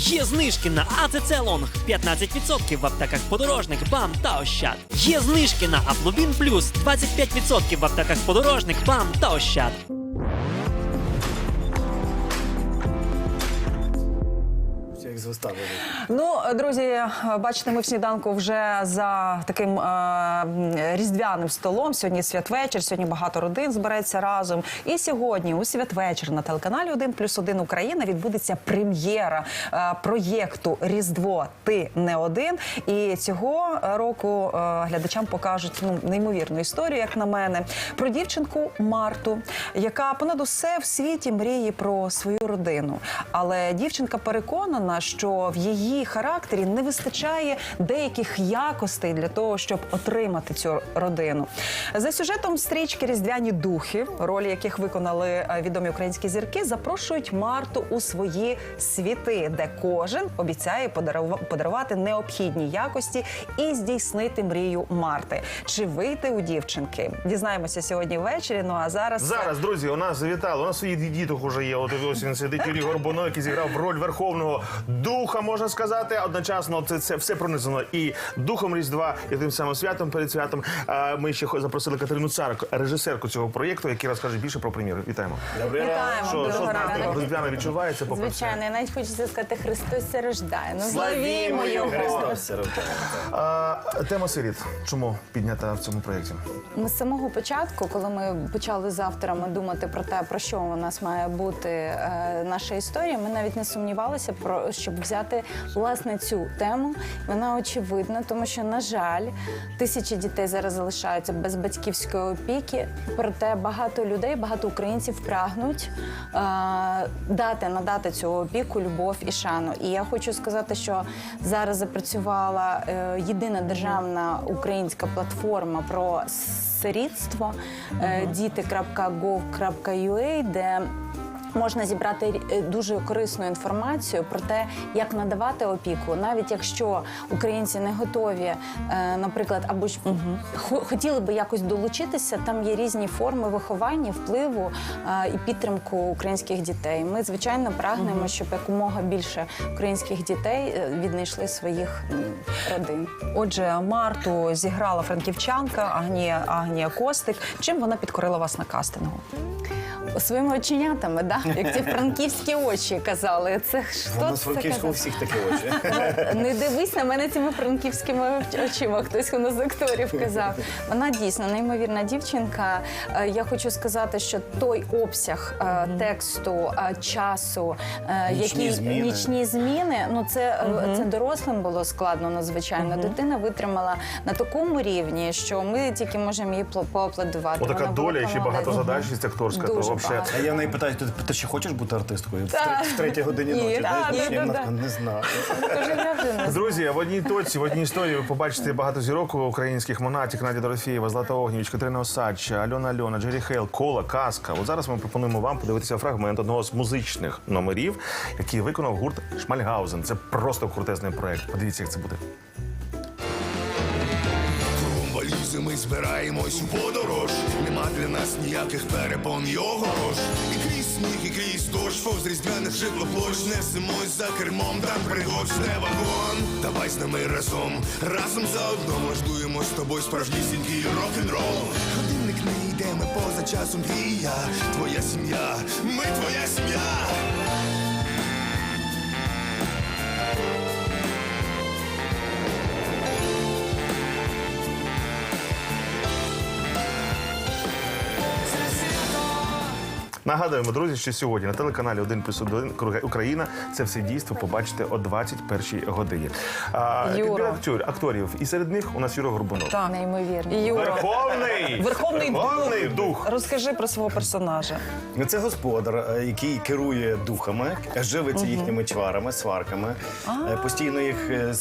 Є знижки на АЦЦ Лонг 15% в аптеках подорожник, БАМ та Ощад. Є знижки на Аплубін Плюс 25% в аптеках подорожник, БАМ та Ощад. Вистави. Ну, друзі, бачите, ми в сніданку вже за таким е, різдвяним столом. Сьогодні святвечір, сьогодні багато родин збереться разом. І сьогодні у святвечір на телеканалі 1 плюс 1 Україна відбудеться прем'єра е, проєкту Різдво Ти не один. І цього року е, глядачам покажуть ну, неймовірну історію, як на мене, про дівчинку Марту, яка понад усе в світі мріє про свою родину. Але дівчинка переконана, що в її характері не вистачає деяких якостей для того, щоб отримати цю родину. За сюжетом стрічки Різдвяні духи, ролі яких виконали е, відомі українські зірки, запрошують Марту у свої світи, де кожен обіцяє подарува- подарувати необхідні якості і здійснити мрію Марти. Чи вийти у дівчинки? Дізнаємося сьогодні ввечері. Ну а зараз Зараз, друзі, у нас завітали. У нас свої діток уже є. От ось він сидить Юрій Горбуно, який зіграв роль верховного духа, можна сказати. Одночасно це, це все пронизано і духом Різдва, і тим самим святом перед святом. А, Ми ще хо- запросили Катерину Царик, режисерку цього проєкту, який розкаже більше про прем'єру. Вітаємо. вітаємо. Що, що знаєте, Різдвяна відчувається попри все? Звичайно, і навіть хочеться сказати, Христос се рождає. Ну, Славімо славімо його. Христос. А, тема сиріт. Чому піднята в цьому проєкті? Ми з самого початку, коли ми почали з авторами думати про те, про що у нас має бути е, наша історія, ми навіть не сумнівалися про щоб взяти власне цю тему. Вона очевидна, тому що, на жаль, тисячі дітей зараз залишаються без батьківської опіки. Проте багато людей, багато українців прагнуть е, дати надати цю опіку, любов і шану. І я хочу сказати, що зараз запрацювала е, єдина державна українська платформа про сирітство е, діти.gov.ua, де Можна зібрати е, дуже корисну інформацію про те, як надавати опіку, навіть якщо українці не готові, е, наприклад, або ж хо- хотіли би якось долучитися. Там є різні форми виховання, впливу е, і підтримку українських дітей. Ми звичайно прагнемо, щоб якомога більше українських дітей віднайшли своїх родин. Отже, Марту зіграла франківчанка Агнія Агнія Костик. Чим вона підкорила вас на кастингу? Своїми оченятами, да? як ці франківські очі казали. Це що Вона це з Франківського у казав? всіх такі очі. Не дивись на мене цими франківськими очима. Хтось у нас з акторів казав. Вона дійсно неймовірна дівчинка. Е, Я хочу сказати, що той обсяг е, тексту, е, часу, е, Нічні які зміни. нічні зміни, ну це, е, це дорослим було складно надзвичайно. Дитина витримала на такому рівні, що ми тільки можемо їй пло- поаплодувати. Отака Вона була доля і ще молодець. багатозадачність акторська. То Дуже вообще. А я в неї питаю, ти, ти ще хочеш бути артисткою? В, третій годині Ні, ночі. така, не знаю. Друзі, в одній точці, в одній історії ви побачите багато зірок українських монатік, Надя Дорофєєва, Злата Огнєвіч, Катерина Осадча, Альона Альона, Джері Хейл, Кола, Казка. От зараз ми пропонуємо вам подивитися фрагмент одного з музичних номерів, який виконав гурт Шмальгаузен. Це просто крутезний проект. Подивіться, як це буде. Валізи ми збираємось у подорож. Нема для нас ніяких перепон й огорож. І крізь сніг, і крізь дощ, повз різдвяних житлоплощ несемось за кермом, там пригод вагон. Давай з нами разом, разом заодно мождуємо з тобою справжнісінький рок-н-рол. Годинник не йде, ми поза часом твій я, твоя сім'я, ми твоя сім'я. Нагадуємо, друзі, що сьогодні на телеканалі 1 плюс 1 Україна це все дійство побачите о 21 годині. А, Юра. актор- акторів. І серед них у нас Юра Горбунов. Так. неймовірно. Юра, Верховний! Верховний Верховний дух. розкажи про свого персонажа. Ну, Це господар, е, який керує духами, живиться їхніми чварами, сварками, е, постійно їх е,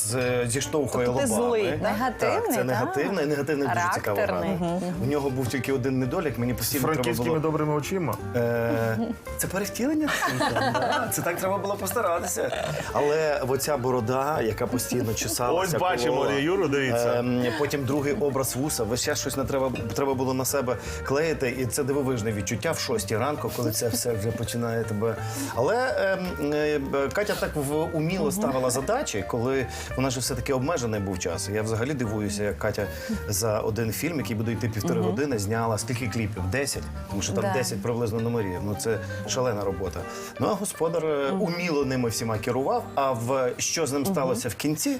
зіштовхує Тобто лобами. злий? Негативний, Так, це негативне, і негативне дуже цікаво. Характерний. У нього був тільки один недолік, мені постійно треба франківськими було... добрими очима. Е, це перевтілення? Да, Це так треба було постаратися. Але оця борода, яка постійно чесалася. Ось бачимо колола. Юру, дивіться. Ем, Потім другий образ вуса. Весь час щось не треба, треба було на себе клеїти. І це дивовижне відчуття в шостій ранку, коли це все вже починає тебе. Але ем, е, Катя так в- уміло ставила задачі, коли вона ж все-таки обмежений був час. Я взагалі дивуюся, як Катя за один фільм, який буде йти півтори години, зняла скільки кліпів? Десять. Тому що там Да. 10 приблизно номерів. Ну це шалена робота. Ну а господар е, уміло ними всіма керував. А в що з ним сталося в кінці?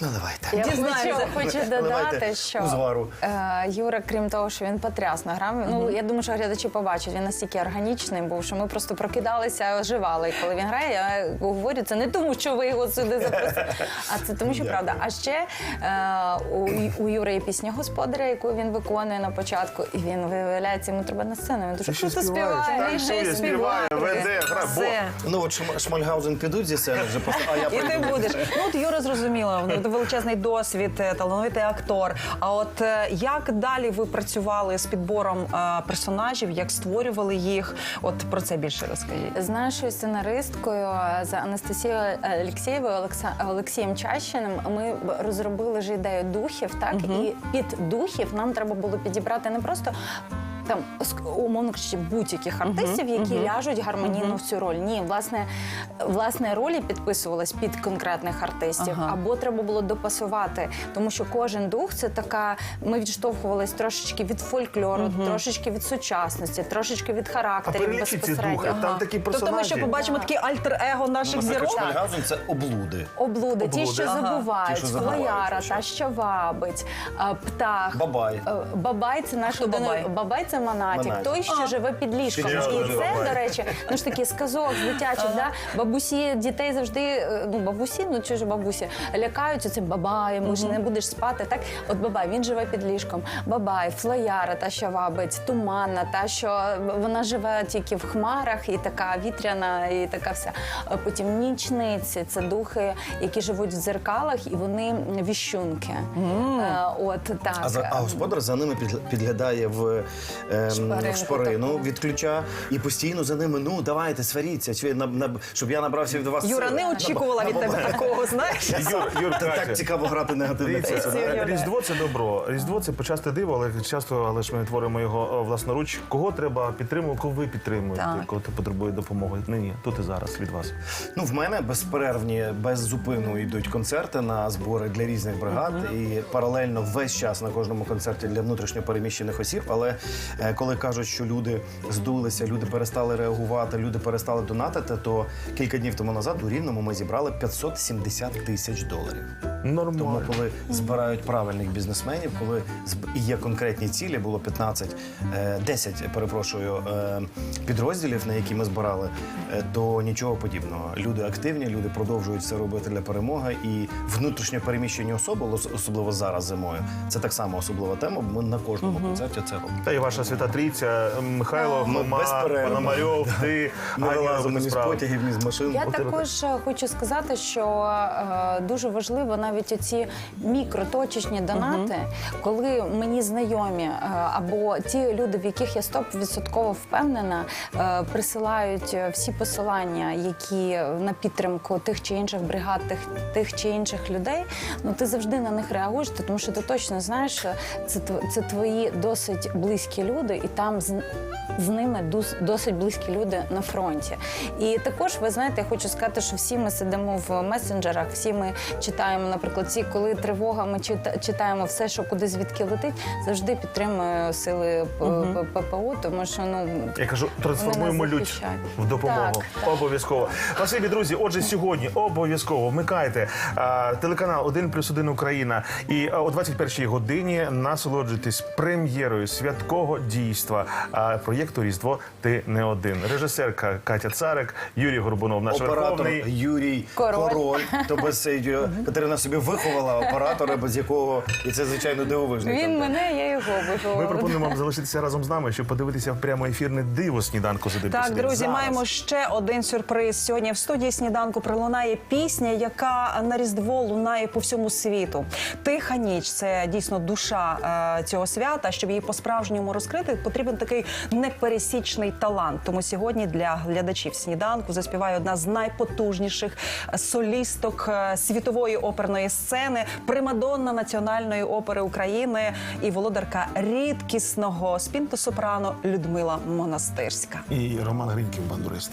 Ну давайте. Я Дізнаємося. хочу, хочу додати, що узвару. е, Юра, крім того, що він потрясно грав. Ну я думаю, що глядачі побачать. Він настільки органічний був, що ми просто прокидалися, оживали. І коли він грає, я говорю, це не тому, що ви його сюди запросили, а це тому, що правда. А ще е, у, у Юри є пісня господаря, яку він виконує на початку, і він виявляється, йому треба на сцену. Він дуже круто співає. Він ще співає, співає. веде, грає. Бо- Ну от Шм- Шмальгаузен підуть зі сцени вже просто. А я І ти будеш. Ну от Юра зрозуміла, величезний досвід, е, талановитий актор. А от е, як далі ви працювали з підбором е, персонажів, як створювали їх? От про це більше розкажіть. З нашою сценаристкою з Анастасією Олексєєвою Олекса- Олексієм Чащиним ми розробили ж ідею духів, так і під духів нам треба було підібрати не просто. Там умовно кажучи, будь-яких артистів, які ляжуть гармонійно в цю роль. Ні, власне, власне, ролі підписувались під конкретних артистів, Ага. або треба було допасувати, тому що кожен дух це така. Ми відштовхувались трошечки від фольклору, трошечки від сучасності, трошечки від характерів ці безпосередньо. духи. Там такі Тобто ми ще побачимо такі альтер-его наших Наприклад, зірок. Шмальгаузен це облуди. Облуди, ті, що Ага. забувають, флояра, та що вабить, птах. Бабай. Е, Бабай це наш один- бабай? бабай це монатік, Монатік. той, що живе під ліжком. І живе це, до речі, ну ж таки сказок з дитячих, да? бабусі дітей завжди, е, ну бабусі, ну чи ж бабусі, лякаються цим бабаєм, може не будеш спати. Так, от бабай, він живе під ліжком. Бабай, флояра, та що вабить, туманна, та що вона живе тільки в хмарах, і така вітряна, і така вся. А Потім нічниці, це духи, які живуть в дзеркалах, і вони віщунки. Е, От так. А, за, а господар за ними під- підглядає в, ем, шпарину таку. від ключа і постійно за ними, ну давайте, сваріться, чи на, на, щоб я набрався від вас. Юра, сили. не очікувала від тебе такого, знаєш? Юр, Юр, Так цікаво грати негативне е, Різдво це добро. Rіздво це почасти диво, але часто, але ж ми творимо його е, власноруч. Кого треба підтримувати, кого ви підтримуєте, кого ти потребує допомоги. Нині, тут і зараз від вас. Ну, в мене безперервні, без зупину йдуть концерти на збори для різних бригад. І паралельно весь час на кожному концерті для внутрішньо переміщених осіб. Але е, коли кажуть, що люди здулися, люди перестали реагувати, люди перестали донатити, то кілька днів тому назад у Рівному ми зібрали 570 тисяч доларів. Тому, коли збирають правильних бізнесменів, коли є конкретні цілі, було 15, е, 10, перепрошую, е, підрозділів, на які ми збирали, е, то нічого подібного. Люди активні, люди продовжують все робити для перемоги. І внутрішньо переміщені особи, особливо зараз зимою, це так само особлива тема. бо Ми на кожному концерті це робимо. Та і ваша свята трійця, Михайло, Ми безперервно. Пономарьов, ти, Ми Аня вилазимо ні з справи. потягів, ні з машин. Я також е, хочу сказати, що е, дуже важливо навіть оці мікроточечні донати, коли мені знайомі е, або ті люди, в яких я 100% впевнена, е, присилають е, всі посилання, які на підтримку тих чи інших бригад, тих, тих чи інших людей. Ну ти завжди на них реагуєш, тому що ти точно знаєш, що це тв- це твої досить близькі люди, і там з, з ними дос- досить близькі люди на фронті. І також ви знаєте, я хочу сказати, що всі ми сидимо в месенджерах, всі ми читаємо, наприклад, ці, коли тривога, ми чита- читаємо все, що куди звідки летить, завжди підтримую сили ППО, тому що ну Я кажу, трансформуємо лють в допомогу. Так, так. Обов'язково. Спасибі, друзі. Отже, сьогодні обов'язково вмикайте а, телеканал 1 плюс 1 Україна. І о 21-й годині насолоджуйтесь прем'єрою дійства а, проєкту Різдво Ти не один. Режисерка Катя Царик, Юрій Горбунов, наш Оператор верховний. Юрій Король. Король. То без е, Катерина собі виховала оператора, без якого і це звичайно дивовижний. він мене, я його виховала. Ми пропонуємо вам залишитися разом з нами, щоб подивитися в прямо ефірне диво сніданку з 1 Так, 1. друзі, Зараз. маємо ще один сюрприз. Сьогодні в студії сніданку пролунає пісня, яка на різдво лунає по всьому світу. Тиха ніч це дійсно душа е, цього свята. Щоб її по-справжньому розказати. Розкрити, потрібен такий непересічний талант. Тому сьогодні для глядачів сніданку заспіває одна з найпотужніших солісток е, світової оперної сцени, примадонна національної опери України і володарка рідкісного спінто-сопрано Людмила Монастирська. І Роман Гриньків, бандурист.